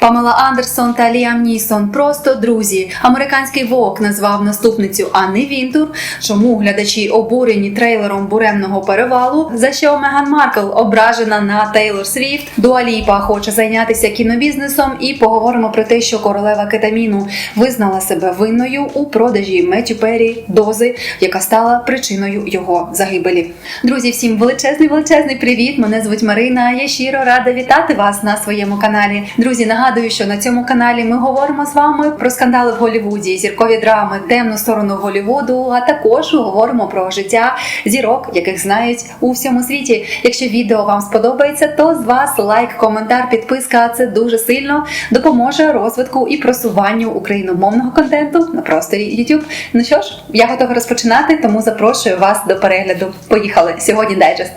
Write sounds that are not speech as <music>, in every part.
Памела Андерсон та Ліам Нісон просто друзі. Американський вок назвав наступницю Анни Вінтур. Чому глядачі обурені трейлером буремного перевалу? За що Меган Маркл ображена на Тейлор Свіфт? Дуаліпа хоче зайнятися кінобізнесом і поговоримо про те, що королева кетаміну визнала себе винною у продажі Меттю Перрі дози, яка стала причиною його загибелі. Друзі, всім величезний величезний привіт! Мене звуть Марина. Я щиро рада вітати вас на своєму каналі. Друзі, нагадую, що на цьому каналі ми говоримо з вами про скандали в Голлівуді, зіркові драми, темну сторону Голлівуду, а також говоримо про життя зірок, яких знають у всьому світі. Якщо відео вам сподобається, то з вас лайк, коментар, підписка це дуже сильно допоможе розвитку і просуванню україномовного контенту на просторі YouTube. Ну що ж, я готова розпочинати, тому запрошую вас до перегляду. Поїхали сьогодні дайджест.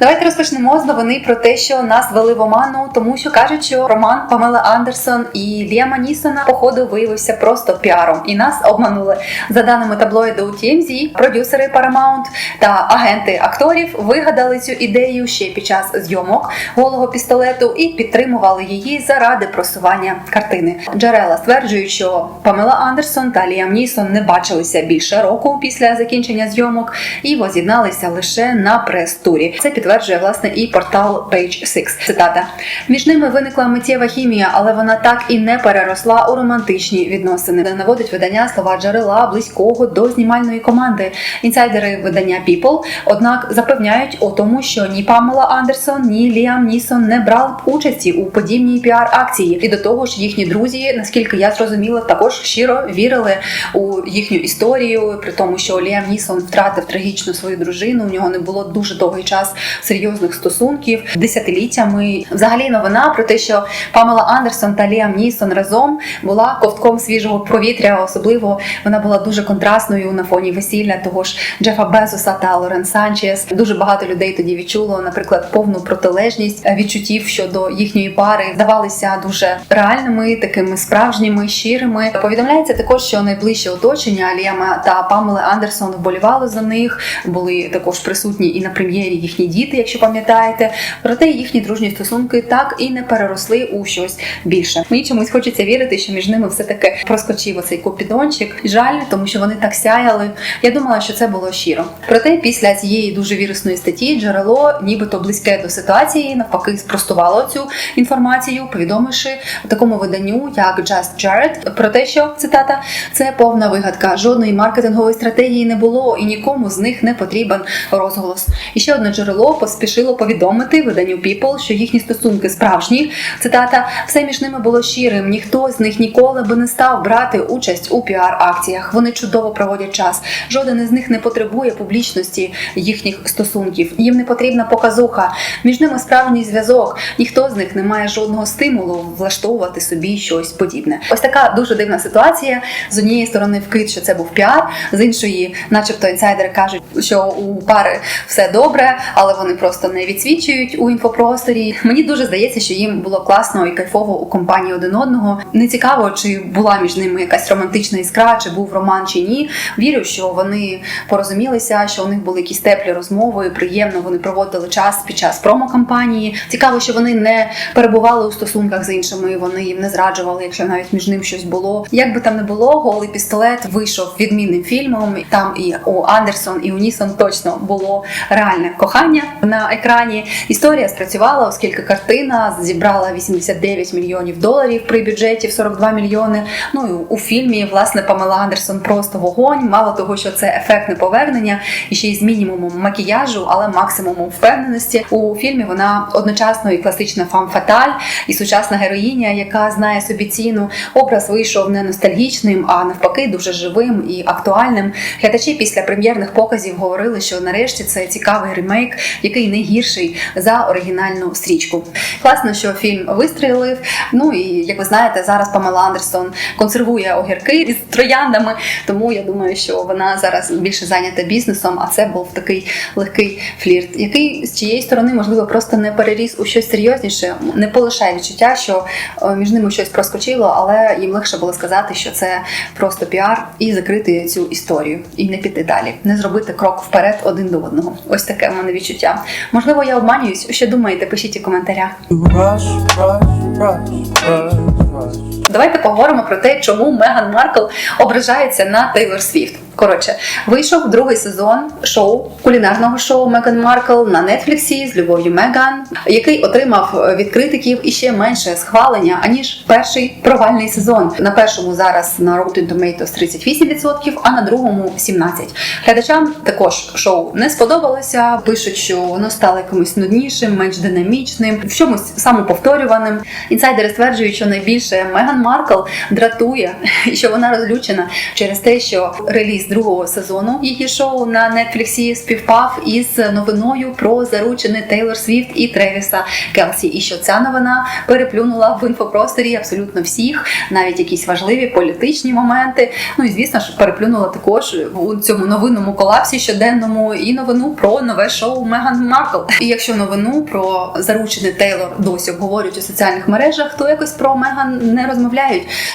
Давайте розпочнемо з новини про те, що нас вели в оману, тому що кажуть, що роман Памела Андерсон і Ліама Нісона походу виявився просто піаром, і нас обманули. За даними таблоїду TMZ, продюсери Paramount та агенти акторів вигадали цю ідею ще під час зйомок голого пістолету і підтримували її заради просування картини. Джерела стверджують, що Памела Андерсон та Ліам Нісон не бачилися більше року після закінчення зйомок і воз'єдналися лише на прес-турі. Це підтверджує власне і портал Page 6. Цитата: між ними виникла миттєва хімія, але вона так і не переросла у романтичні відносини. Наводить видання слова джерела близького до знімальної команди. Інсайдери видання People, однак запевняють у тому, що ні Памела Андерсон, ні Ліам Нісон не брали участі у подібній піар-акції. І до того ж, їхні друзі, наскільки я зрозуміла, також щиро вірили у їхню історію, при тому, що Ліам Нісон втратив трагічно свою дружину. У нього не було дуже довгий час серйозних стосунків десятиліттями. Взагалі, новина про те, що Памела Андерсон та Ліам Нісон разом була ковтком свіжого повітря. Особливо вона була дуже контрастною на фоні весілля того ж Джефа Безоса та Лорен Санчес. Дуже багато людей тоді відчуло, наприклад, повну протилежність відчуттів щодо їхньої пари, здавалися дуже реальними, такими справжніми, щирими. Повідомляється також, що найближче оточення Ліама та Памели Андерсон вболівало за них, були також присутні і на прем'єрі їхні діти, якщо пам'ятаєте. Проте їхні дружні стосунки так і не переросли у щось більше. Мені чомусь хочеться вірити, що між ними все таки проскочив оцей купідончик. Жаль, тому що вони так сяяли. Я думала, що це було щиро. Проте після цієї дуже вірусної статті джерело, нібито близьке до ситуації, навпаки, спростувало цю інформацію, повідомивши такому виданню, як Just Jared, про те, що цитата це повна вигадка. Жодної маркетингової стратегії не було, і нікому з них не потрібен розголос. І ще одне джерело поспішило повідомити виданню People, що їхні стосунки справжні. Цитата: все між ними було щирим. Ніхто з них ніколи би не став брати участь у піар-акціях. Вони чудово проводять час. Жоден із них не потребує публічності їхніх стосунків. Їм не потрібна показуха. Між ними справжній зв'язок. Ніхто з них не має жодного стимулу влаштовувати собі щось подібне. Ось така дуже дивна ситуація. З однієї сторони вкид, що це був піар, з іншої, начебто, інсайдери кажуть, що у пари все добре, але вони просто не відсвічують у інфопросторі. Мені дуже здається, що їм було класно і кайфово у компанії один одного. Не цікаво, чи була між ними якась романтична іскра, чи був роман, чи ні. Вірю, що вони порозумілися, що у них були якісь теплі розмови. Приємно вони проводили час під час промо-кампанії. Цікаво, що вони не перебували у стосунках з іншими. Вони їм не зраджували, якщо навіть між ним щось було. Як би там не було, голий пістолет вийшов відмінним фільмом. Там і у Андерсон, і у Нісон точно було реальне кохання на екрані. Історія спрацювала, оскільки картина зібрала 89 мільйонів доларів при бюджеті в 42 мільйони. Ну і у фільмі власне Памела Андерсон просто вогонь. Мало того, що це ефектне повернення, і ще й з мінімумом макіяжу, але максимумом впевненості. У фільмі вона одночасно і класична фам фаталь, і сучасна героїня, яка знає собі ціну. Образ вийшов не ностальгічним, а навпаки, дуже живим і актуальним. Глядачі після прем'єрних показів говорили, що нарешті це цікавий ремейк, який не гірший за оригінальну стрічку. Класно, що фільм вистрілив. Ну і як ви знаєте, зараз Памела Андерсон консервує огірки із трояндами, тому я думаю, що вона зараз більше зайнята бізнесом, а це був такий легкий флірт, який з чиєї сторони можливо просто не переріс у щось серйозніше, не полишає відчуття, що е, між ними щось проскочило, але їм легше було сказати, що це просто піар, і закрити цю історію, і не піти далі, не зробити крок вперед один до одного. Ось таке в мене відчуття. Життя. Можливо, я обманююсь. Що думаєте? Пишіть у коментарях. Rush, rush, rush, rush. Давайте поговоримо про те, чому Меган Маркл ображається на Тейлор Свіфт. Коротше, вийшов другий сезон шоу кулінарного шоу Меган Маркл на Нетфліксі з любов'ю Меган, який отримав від критиків іще менше схвалення аніж перший провальний сезон. На першому зараз на Rotten Tomatoes 38%, а на другому 17%. Глядачам також шоу не сподобалося. Пишуть, що воно стало якимось нуднішим, менш динамічним, в чомусь самоповторюваним. Інсайдери стверджують, що найбільше Меган Маркл дратує, <laughs> що вона розлючена через те, що реліз другого сезону її шоу на Нетфліксі співпав із новиною про заручини Тейлор Свіфт і Тревіса Келсі. І що ця новина переплюнула в інфопросторі абсолютно всіх, навіть якісь важливі політичні моменти. Ну і звісно ж переплюнула також у цьому новинному колапсі щоденному і новину про нове шоу Меган Маркл. І якщо новину про заручини Тейлор досі обговорюють у соціальних мережах, то якось про Меган не розмовляють.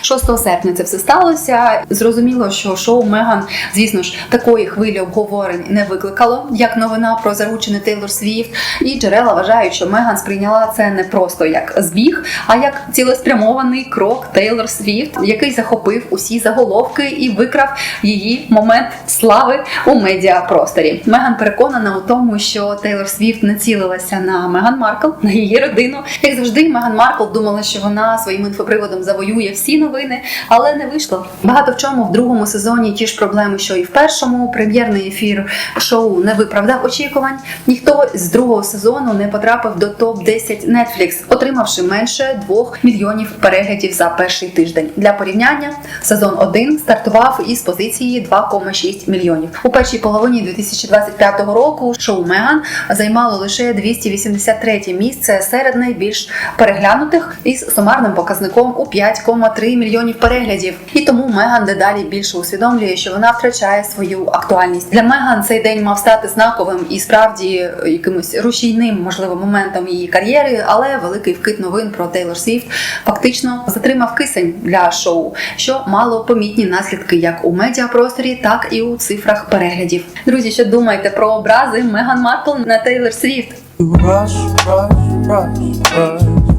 6 серпня це все сталося. Зрозуміло, що шоу Меган, звісно ж, такої хвилі обговорень не викликало, як новина про заручини Тейлор Свіфт. І джерела вважають, що Меган сприйняла це не просто як збіг, а як цілеспрямований крок Тейлор Свіфт, який захопив усі заголовки і викрав її момент слави у медіапросторі. Меган переконана у тому, що Тейлор Свіфт націлилася на Меган Маркл, на її родину. Як завжди, Меган Маркл думала, що вона своїм інфоприводом завоює всі новини, але не вийшло. Багато в чому в другому сезоні ті ж проблеми, що і в першому. Прем'єрний ефір шоу не виправдав очікувань. Ніхто з другого сезону не потрапив до топ 10 Netflix, отримавши менше 2 мільйонів переглядів за перший тиждень. Для порівняння сезон 1 стартував із позиції 2,6 мільйонів. У першій половині 2025 року шоу Меган займало лише 283 місце серед найбільш переглянутих із сумарним показником у 5,3 мільйонів переглядів. І тому Меган дедалі більше усвідомлює, що вона втрачає свою актуальність. Для Меган цей день мав стати знаковим і справді якимось рушійним, можливо, моментом її кар'єри, але великий вкид новин про Тейлор Свіфт фактично затримав кисень для шоу, що мало помітні наслідки як у медіапросторі, так і у цифрах переглядів. Друзі, що думаєте про образи Меган Маркл на Тейлор Свіфт? Rush, rush, rush, rush.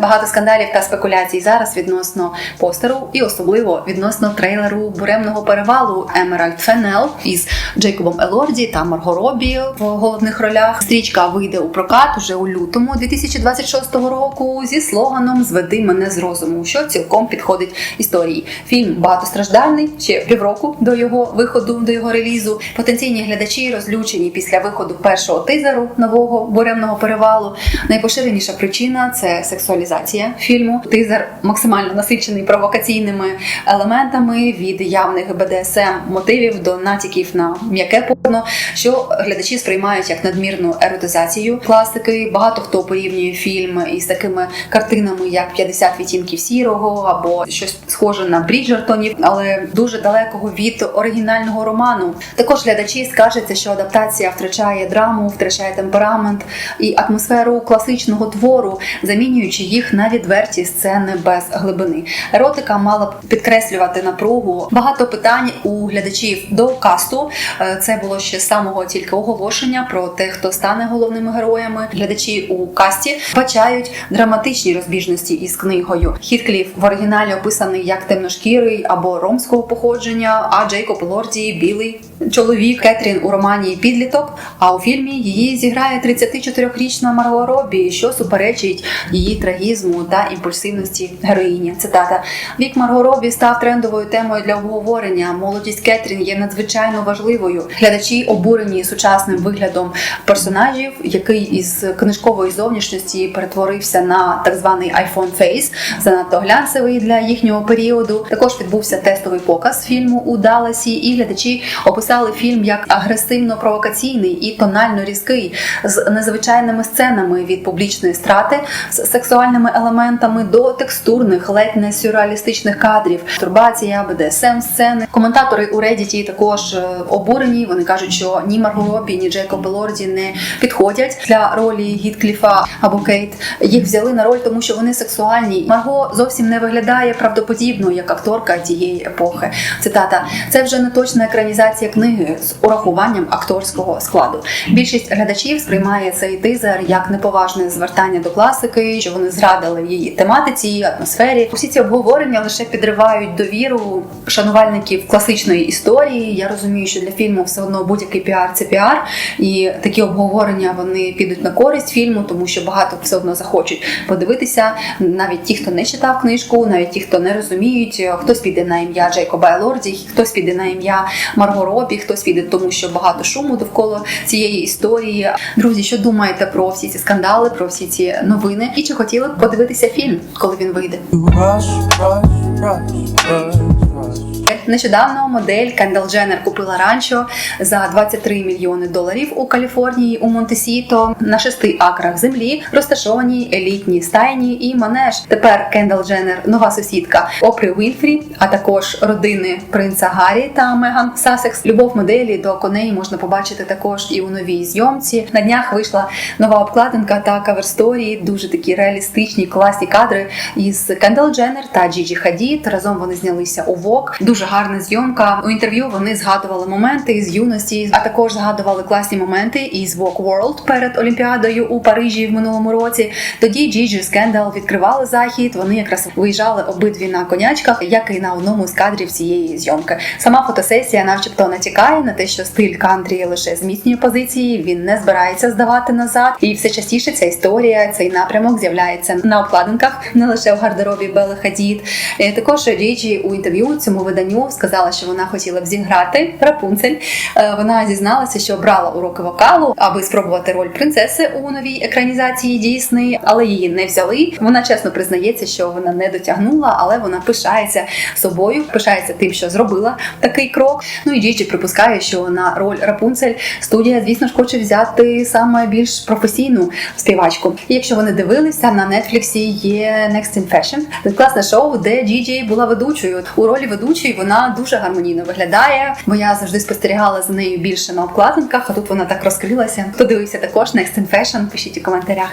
Багато скандалів та спекуляцій зараз відносно постеру і особливо відносно трейлеру буремного перевалу Емеральд Фенел із Джейкобом Елорді та Марго Робі в головних ролях. Стрічка вийде у прокат уже у лютому 2026 року зі слоганом Зведи мене з розуму, що цілком підходить історії. Фільм багатостраждальний ще півроку до його виходу, до його релізу. Потенційні глядачі розлючені після виходу першого тизеру нового буремного перевалу. Найпоширеніша причина це сексуалізація фільму. Тизер максимально насичений провокаційними елементами від явних БДСМ мотивів до натяків на м'яке порно, що глядачі сприймають як надмірну еротизацію класики. Багато хто порівнює фільм із такими картинами, як «50 відтінків сірого або щось схоже на Бріджертонів, але дуже далекого від оригінального роману. Також глядачі скаржаться, що адаптація втрачає драму, втрачає темперамент і атмосферу класичного твору, замінюючи їх на відверті сцени без глибини. Еротика мала б підкреслювати напругу. Багато питань у глядачів до касту. Е, Це було ще самого тільки оголошення про те, хто стане головними героями. Глядачі у касті бачають драматичні розбіжності із книгою. Хіткліф в оригіналі описаний як темношкірий або ромського походження, а Джейкоб Лорді білий чоловік Кетрін у романі Підліток. А у фільмі її зіграє 34-річна Марго Робі, що суперечить її трагізму та імпульсивності героїні. Цитата: Вік Марго Робі став трендовою темою для обговорення. Молодість Кетрін є надзвичайно важливою. Глядачі обурені сучасним виглядом персонажів, який із книжкової зовнішності перетворився на так званий iPhone Face, занадто глянцевий для їхнього періоду. Також відбувся тестовий показ фільму у Далласі, і глядачі описали фільм як агресивно-провокаційний і тонально різкий, з незвичайними сценами від публічної страти, з сексуальними елементами до текстурних, ледь не сюрреалістичних кадрів, турбація, БДСМ сцени. Коментатори у Reddit також е, обурені. Вони кажуть, що ні Марго Робі, ні Джейкоб Лорді не підходять для ролі Гіткліфа або Кейт. Їх взяли на роль, тому що вони сексуальні. Марго зовсім не виглядає правдоподібно як акторка тієї епохи. Цитата: це вже не точна екранізація книги. з урахуванням акторського складу. Більшість глядачів сприймає цей тизер як неповажне звертання до класики, що вони зрадили її тематиці, атмосфері. Усі ці обговорення лише підривають довіру шанувальників класичної історії. Я розумію, що для фільму все одно будь-який піар це піар, і такі обговорення вони підуть на користь фільму, тому що багато все одно захочуть подивитися. Навіть ті, хто не читав книжку, навіть ті, хто не розуміють, хтось піде на ім'я Джейкоба Елорді, хтось піде на ім'я Марго Робі, хтось піде тому, що багато шуму довкола цієї історії. Друзі, що думаєте про всі ці скандали, про всі ці новини? І чи хотіли подивитися фільм, коли він вийде? Rush, rush, rush, rush. Нещодавно модель Кендал Дженнер купила ранчо за 23 мільйони доларів у Каліфорнії у Монтесіто на шести акрах землі розташовані елітні стайні і манеж. Тепер Кендал Дженнер нова сусідка Опрі Вінфрі, а також родини принца Гаррі та Меган Сасекс. Любов моделі до коней можна побачити також і у новій зйомці. На днях вийшла нова обкладинка та каверсторії. Дуже такі реалістичні, класні кадри із Кендал Дженнер та Джіджі Хадід. Разом вони знялися у Вок. Дуже гарна зйомка. У інтерв'ю вони згадували моменти з юності, а також згадували класні моменти із Walk World перед Олімпіадою у Парижі в минулому році. Тоді Джіджі з Кендал відкривали захід. Вони якраз виїжджали обидві на конячках, як і на одному з кадрів цієї зйомки. Сама фотосесія, начебто, натякає на те, що стиль кантрі лише зміцнює позиції. Він не збирається здавати назад, і все частіше ця історія, цей напрямок з'являється на обкладинках, не лише в гардеробі Белли Хадід. Е, Також Джіджі у інтерв'ю цьому виданню сказала, що вона хотіла б зіграти Рапунцель. Е, Вона зізналася, що брала уроки вокалу, аби спробувати роль принцеси у новій екранізації Дійсний, але її не взяли. Вона чесно признається, що вона не дотягнула, але вона пишається собою, пишається тим, що зробила такий крок. Ну і Джіджі припускає, що на роль Рапунцель студія, звісно ж, хоче взяти саме більш професійну співачку. І якщо ви не дивилися, на Нетфліксі є Next in Fashion. Класне шоу, де Джіджі була ведучою. У ролі ведучої вона дуже гармонійно виглядає, бо я завжди спостерігала за нею більше на обкладинках, а тут вона так розкрилася. Хто дивився також на Extend Fashion, пишіть у коментарях.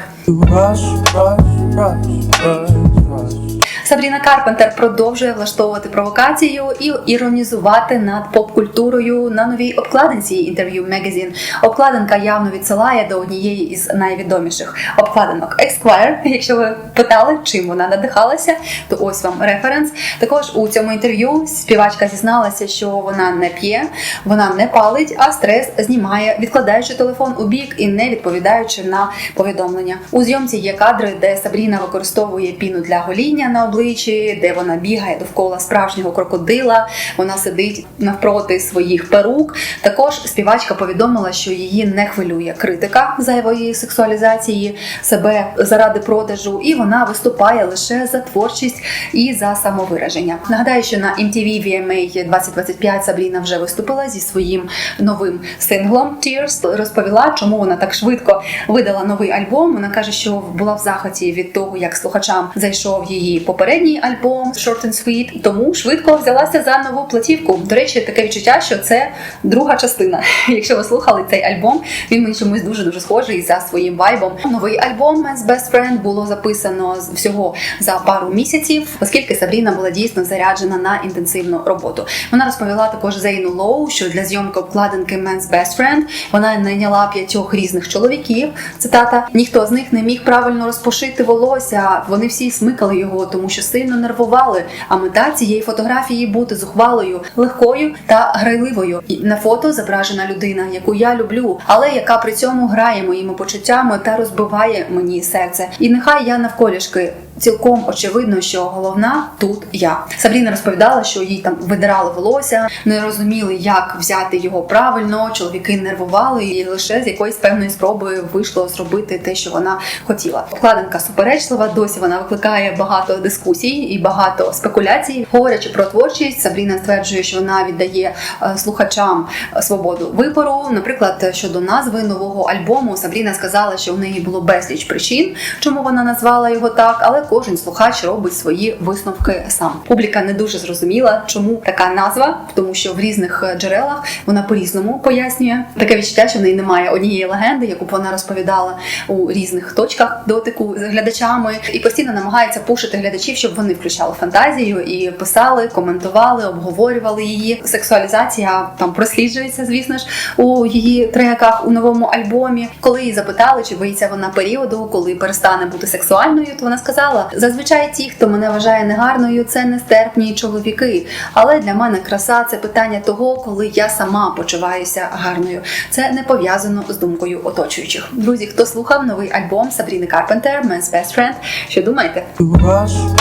Сабріна Карпентер продовжує влаштовувати провокацію і іронізувати над поп-культурою на новій обкладинці інтерв'ю Magazine. Обкладинка явно відсилає до однієї із найвідоміших обкладинок Esquire. Якщо ви питали, чим вона надихалася, то ось вам референс. Також у цьому інтерв'ю співачка зізналася, що вона не п'є, вона не палить, а стрес знімає, відкладаючи телефон у бік і не відповідаючи на повідомлення. У зйомці є кадри, де Сабріна використовує піну для гоління на обличчі, де вона бігає довкола справжнього крокодила. Вона сидить навпроти своїх перук. Також співачка повідомила, що її не хвилює критика зайвої сексуалізації себе заради продажу, і вона виступає лише за творчість і за самовираження. Нагадаю, що на MTV VMA 2025 Сабріна вже виступила зі своїм новим синглом Tears. Розповіла, чому вона так швидко видала новий альбом. Вона каже, що була в захваті від того, як слухачам зайшов її попередній альбом Short and Sweet, тому швидко взялася за нову платівку. До речі, таке відчуття, що це друга частина. <laughs> Якщо ви слухали цей альбом, він мені чомусь дуже дуже схожий за своїм вайбом. Новий альбом Man's Best Friend було записано всього за пару місяців, оскільки Сабріна була дійсно заряджена на інтенсивну роботу. Вона розповіла також Зейну Лоу, що для зйомки обкладинки Man's Best Friend вона найняла п'ятьох різних чоловіків. Цитата: ніхто з них не міг правильно розпушити волосся. Вони всі смикали його, тому що сильно нервували. А мета цієї фотографії бути зухвалою, легкою та грайливою. І на фото зображена людина, яку я люблю, але яка при цьому грає моїми почуттями та розбиває мені серце. І нехай я навколішки. Цілком очевидно, що головна тут я. Сабріна розповідала, що їй там видирали волосся, не розуміли, як взяти його правильно. Чоловіки нервували, і лише з якоїсь певної спроби вийшло зробити те, що вона хотіла. Обкладинка суперечлива. Досі вона викликає багато дискусій і багато спекуляцій. Говорячи про творчість, Сабріна стверджує, що вона віддає е, слухачам е, свободу вибору. Наприклад, щодо назви нового альбому, Сабріна сказала, що у неї було безліч причин, чому вона назвала його так, але кожен слухач робить свої висновки сам. Публіка не дуже зрозуміла, чому така назва, тому що в різних е, джерелах вона по-різному пояснює. Таке відчуття, що в неї немає однієї легенди, яку б вона розповідала у різних точках дотику з глядачами, і постійно намагається пушити глядачів, щоб вони включали фантазію і писали, коментували, обговорювали її. Сексуалізація там просліджується, звісно ж, у її треках у новому альбомі. Коли її запитали, чи боїться вона періоду, коли перестане бути сексуальною, то вона сказала: зазвичай ті, хто мене вважає негарною, це нестерпні чоловіки. Але для мене краса це питання того, коли я сама почуваюся гарною. Це не пов'язано з думкою оточуючих. Друзі, хто слухав новий альбом Сабріни Карпентер Man's Best Friend, що думаєте?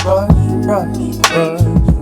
Rush, rush, rush.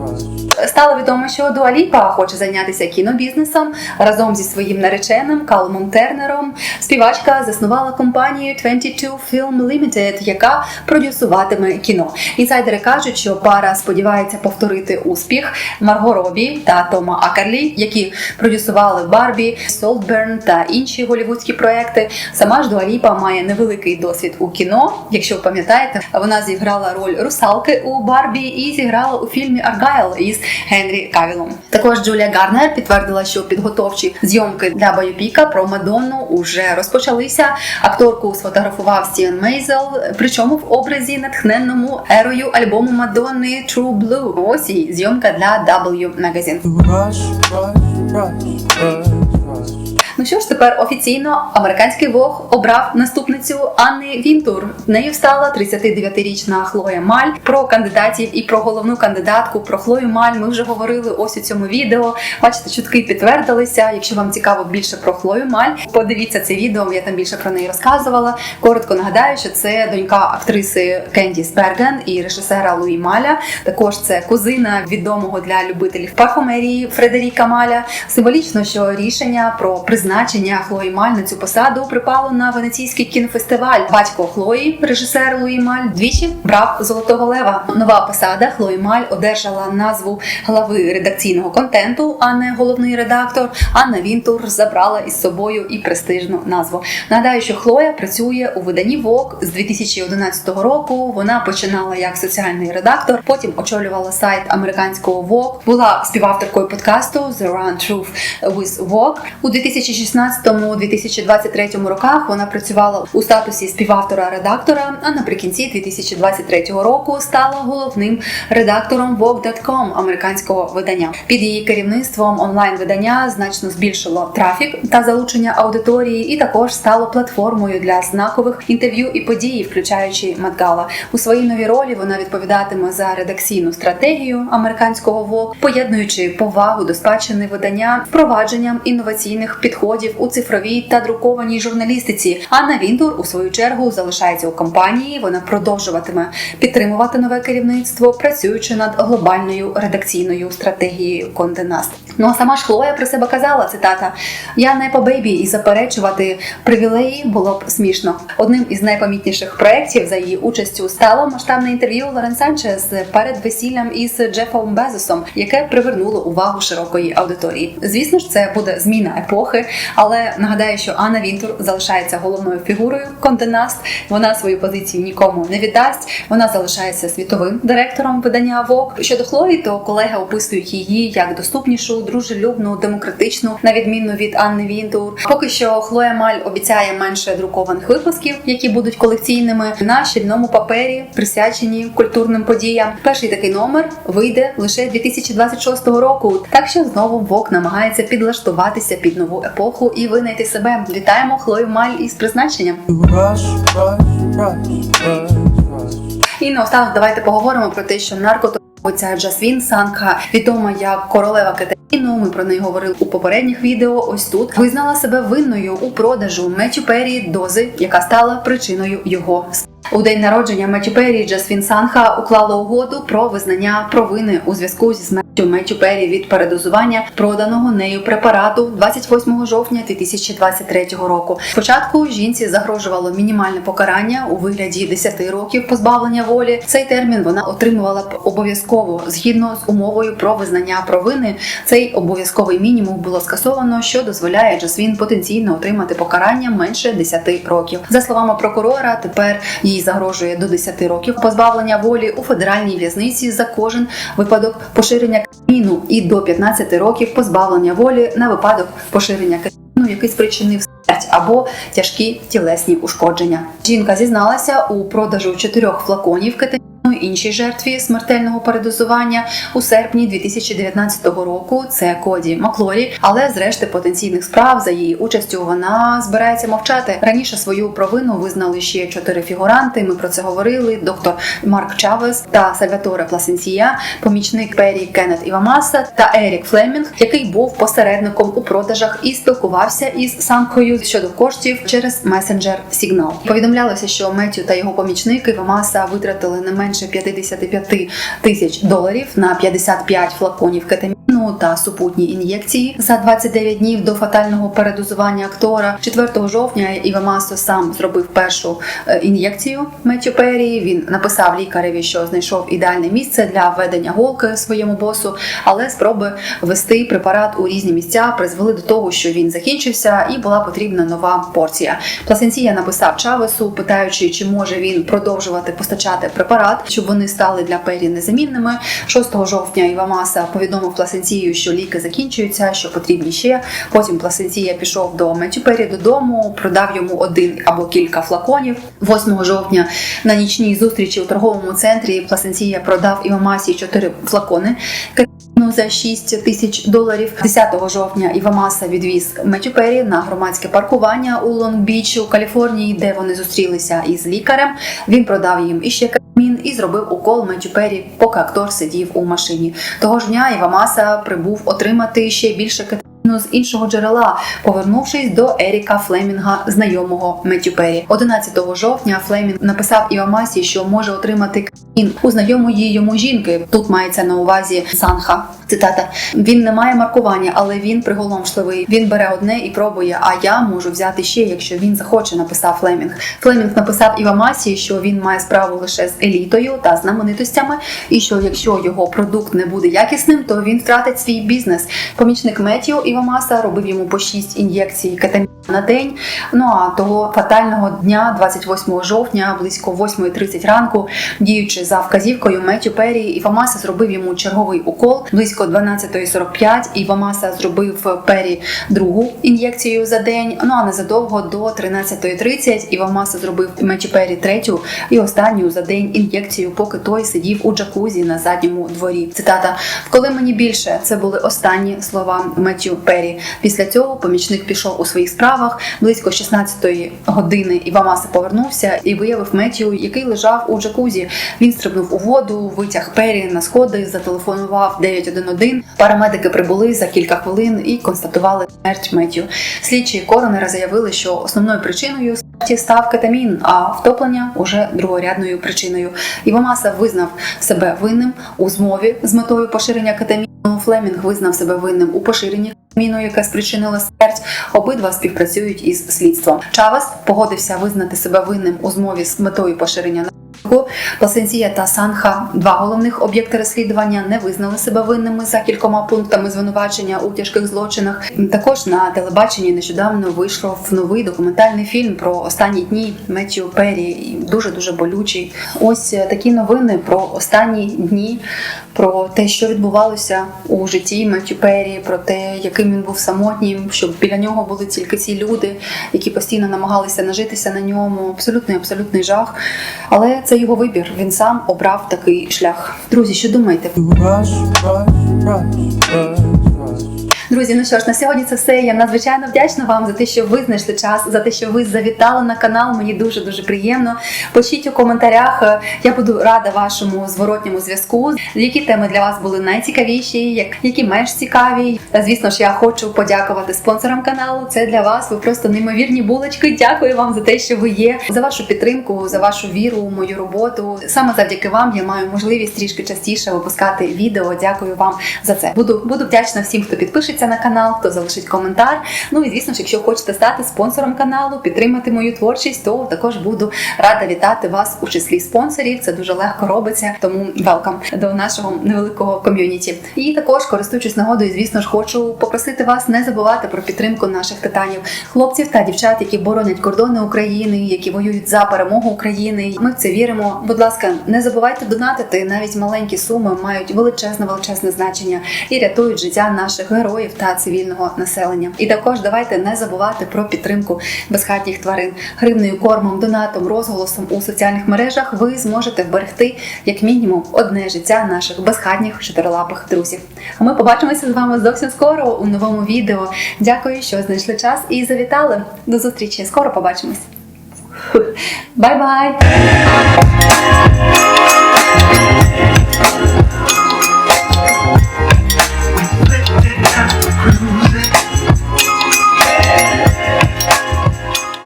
Стало відомо, що Дуа Ліпа хоче зайнятися кінобізнесом разом зі своїм нареченим Калумом Тернером. Співачка заснувала компанію 22 Film Limited, яка продюсуватиме кіно. Інсайдери кажуть, що пара сподівається повторити успіх Марго Робі та Тома Акерлі, які продюсували Барбі, Солтберн та інші голівудські проекти. Сама ж Дуа Ліпа має невеликий досвід у кіно. Якщо пам'ятаєте, вона зіграла роль русалки у Барбі і зіграла у фільмі Аргайл із Генрі Кавілом. Також Джулія Гарнер підтвердила, що підготовчі зйомки для байопіка про Мадонну уже розпочалися. Акторку сфотографував Стіан Мейзел, причому в образі натхненному ерою альбому Мадонни True Blue. Ось і зйомка для W Magazine. Rush, rush, rush, rush. Ну що ж, тепер офіційно американський Вог обрав наступницю Анни Вінтур. Нею стала 39-річна Хлоя Маль. Про кандидатів і про головну кандидатку про Хлою Маль ми вже говорили ось у цьому відео. Бачите, чутки підтвердилися. Якщо вам цікаво більше про Хлою Маль, подивіться це відео. Я там більше про неї розказувала. Коротко нагадаю, що це донька актриси Кенді Сперген і режисера Луї Маля. Також це кузина відомого для любителів парфумерії Фредеріка Маля. Символічно, що рішення про призначення Хлої Маль на цю посаду припало на венеційський кінофестиваль. Батько Хлої, режисер Луї Маль, двічі брав золотого лева. Нова посада Хлої Маль одержала назву глави редакційного контенту, а не головний редактор. Анна Вінтур забрала із собою і престижну назву. Нагадаю, що Хлоя працює у виданні Vogue з 2011 року. Вона починала як соціальний редактор, потім очолювала сайт американського Vogue, була співавторкою подкасту The Run Truth with Vogue. У 2016-2023 роках вона працювала у статусі співавтора-редактора, а наприкінці 2023 року стала головним редактором Vogue.com американського видання. Під її керівництвом онлайн-видання значно збільшило трафік та залучення аудиторії, і також стало платформою для знакових інтерв'ю і подій, включаючи Мадгала. У своїй новій ролі вона відповідатиме за редакційну стратегію американського Vogue, поєднуючи повагу до спадщини видання, впровадженням інноваційних підходів у цифровій та друкованій журналістиці. Анна Вінтур у свою чергу залишається у компанії. Вона продовжуватиме підтримувати нове керівництво, працюючи над глобальною редакційною стратегією Конде Наст. Ну а сама ж Хлоя про себе казала цитата: Я не по бейбі і заперечувати привілеї було б смішно. Одним із найпомітніших проєктів за її участю стало масштабне інтерв'ю Лорен Санчес перед весіллям із Джефом Безосом, яке привернуло увагу широкої аудиторії. Звісно ж, це буде зміна епохи, але нагадаю, що Анна Вінтур залишається головною фігурою Конде Наст. Вона свою позицію нікому не віддасть. Вона залишається світовим директором видання Vogue. Щодо Хлої, то колеги описують її як доступнішу, дружелюбну, демократичну, на відміну від Анни Вінтур. Поки що Хлоя Маль обіцяє менше друкованих випусків, які будуть колекційними на щільному папері, присвячені культурним подіям. Перший такий номер вийде лише 2026 року. Так що знову Vogue намагається підлаштуватися під нову епоху і винайти себе. Вітаємо Хлою Маль із призначенням. І наостанок давайте поговоримо про те, що наркоторговиця Джасвін Санка, відома як королева кетаміну, ми про неї говорили у попередніх відео. Ось тут визнала себе винною у продажу Меттю Перрі дози, яка стала причиною його смерті. У день народження Меттю Перрі Джасвін Санха уклала угоду про визнання провини у зв'язку зі смертю Меттю Перрі від передозування проданого нею препарату 28 жовтня 2023 року. Спочатку жінці загрожувало мінімальне покарання у вигляді 10 років позбавлення волі. Цей термін вона отримувала б обов'язково згідно з умовою про визнання провини. Цей обов'язковий мінімум було скасовано, що дозволяє Джасвін потенційно отримати покарання менше 10 років. За словами прокурора, тепер їй загрожує до 10 років позбавлення волі у федеральній в'язниці за кожен випадок поширення каміну і до 15 років позбавлення волі на випадок поширення каміну, який спричинив смерть або тяжкі тілесні ушкодження. Жінка зізналася у продажу чотирьох флаконів кетаміну одної іншій жертві смертельного передозування у серпні 2019 року. Це Коді Маклорі. Але з решти потенційних справ за її участю вона збирається мовчати. Раніше свою провину визнали ще чотири фігуранти. Ми про це говорили. Доктор Марк Чавес та Сальваторе Пласенсія, помічник Пері Кеннет Івамаса та Ерік Флемінг, який був посередником у продажах і спілкувався із Санкою щодо коштів через месенджер Signal. Повідомлялося, що Меттю та його помічник Івамаса витратили не менше 55 тисяч доларів на 55 флаконів кетаміну та супутні ін'єкції за 29 днів до фатального передозування актора. 4 жовтня Івамасо сам зробив першу е, ін'єкцію Меттю Перрі. Він написав лікареві, що знайшов ідеальне місце для введення голки своєму босу, але спроби ввести препарат у різні місця призвели до того, що він закінчився, і була потрібна нова порція. Пласенсія написав Чавесу, питаючи, чи може він продовжувати постачати препарат, щоб вони стали для Пері незамінними. 6 жовтня Івамаса повідомив Пласенсію, що ліки закінчуються, що потрібні ще. Потім Пласенсія пішов до Меттю Пері додому, продав йому один або кілька флаконів. 8 жовтня на нічній зустрічі у торговому центрі Пласенсія продав Івамасі 4 флакони. За 6 тисяч доларів 10 жовтня Івамаса відвіз Меттю Перрі на громадське паркування у Лонг-Біч у Каліфорнії, де вони зустрілися із лікарем. Він продав їм іще і зробив укол Меттю поки актор сидів у машині. Того ж дня Івамаса прибув отримати ще більше кетаміну з іншого джерела, повернувшись до Еріка Флемінга, знайомого Меттю Перрі. 11 жовтня Флемінг написав Івамасі, що може отримати камін у знайомої йому жінки. Тут мається на увазі Санха. Цитата: він не має маркування, але він приголомшливий. Він бере одне і пробує. А я можу взяти ще, якщо він захоче. Написав Флемінг. Флемінг написав Івамасі, що він має справу лише з елітою та знаменитостями, і що якщо його продукт не буде якісним, то він втратить свій бізнес. Помічник Меттіо Івамаса робив йому по 6 ін'єкцій кетаміну на день. Ну а того фатального дня, 28 жовтня, близько 8.30 ранку, діючи за вказівкою Меттю Перрі, Івамаса зробив йому черговий укол. Близько 12.45 Івамаса зробив Перрі другу ін'єкцію за день. Ну а незадовго до 13.30 Івамаса зробив Меттю Перрі третю і останню за день ін'єкцію, поки той сидів у джакузі на задньому дворі. Цитата: Вколи мені більше це були останні слова Меттю Перрі. Після цього помічник пішов у своїх справах. Близько 16-ї години Івамаса повернувся і виявив Меттю, який лежав у джакузі. Він стрибнув у воду, витяг Перрі на сходи, зателефонував 911. Парамедики прибули за кілька хвилин і констатували смерть Меттю. Слідчі коронера заявили, що основною причиною смерті став кетамін, а втоплення уже другорядною причиною. Івамаса визнав себе винним у змові з метою поширення кетаміну. Флемінг визнав себе винним у поширенні міну, яка спричинила смерть. Обидва співпрацюють із слідством. Чавес погодився визнати себе винним у змові з метою поширення Пласенсія та Санха, два головних об'єкти розслідування, не визнали себе винними за кількома пунктами звинувачення у тяжких злочинах. Також на телебаченні нещодавно вийшов новий документальний фільм про останні дні Меттю Перрі. Дуже дуже болючий. Ось такі новини про останні дні, про те, що відбувалося у житті Меттю Перрі, про те, яким він був самотнім, щоб біля нього були тільки ці люди, які постійно намагалися нажитися на ньому. Абсолютний, абсолютний жах. Але це його вибір. Він сам обрав такий шлях. Друзі, що думаєте? Rush, rush, rush, rush. Друзі, ну що ж, на сьогодні це все. Я надзвичайно вдячна вам за те, що ви знайшли час, за те, що ви завітали на канал. Мені дуже дуже приємно. Пишіть у коментарях. Я буду рада вашому зворотньому зв'язку. Які теми для вас були найцікавіші, які менш цікаві. Звісно ж, я хочу подякувати спонсорам каналу. Це для вас. Ви просто неймовірні булочки. Дякую вам за те, що ви є, за вашу підтримку, за вашу віру у мою роботу. Саме завдяки вам я маю можливість трішки частіше випускати відео. Дякую вам за це. Буду буду вдячна всім, хто підпишеться на канал, хто залишить коментар. Ну і звісно ж, якщо хочете стати спонсором каналу, підтримати мою творчість, то також буду рада вітати вас у числі спонсорів. Це дуже легко робиться. Тому велкам до нашого невеликого ком'юніті. І також користуючись нагодою, звісно ж, хочу попросити вас не забувати про підтримку наших титанів, хлопців та дівчат, які боронять кордони України, які воюють за перемогу України. Ми в це віримо. Будь ласка, не забувайте донатити. Навіть маленькі суми мають величезне величезне значення і рятують життя наших героїв та цивільного населення. І також давайте не забувати про підтримку безхатніх тварин гривнею, кормом, донатом, розголосом у соціальних мережах. Ви зможете вберегти як мінімум одне життя наших безхатніх чотирилапих друзів. А ми побачимося з вами зовсім скоро у новому відео. Дякую, що знайшли час і завітали. До зустрічі. Скоро побачимось. Бай-бай!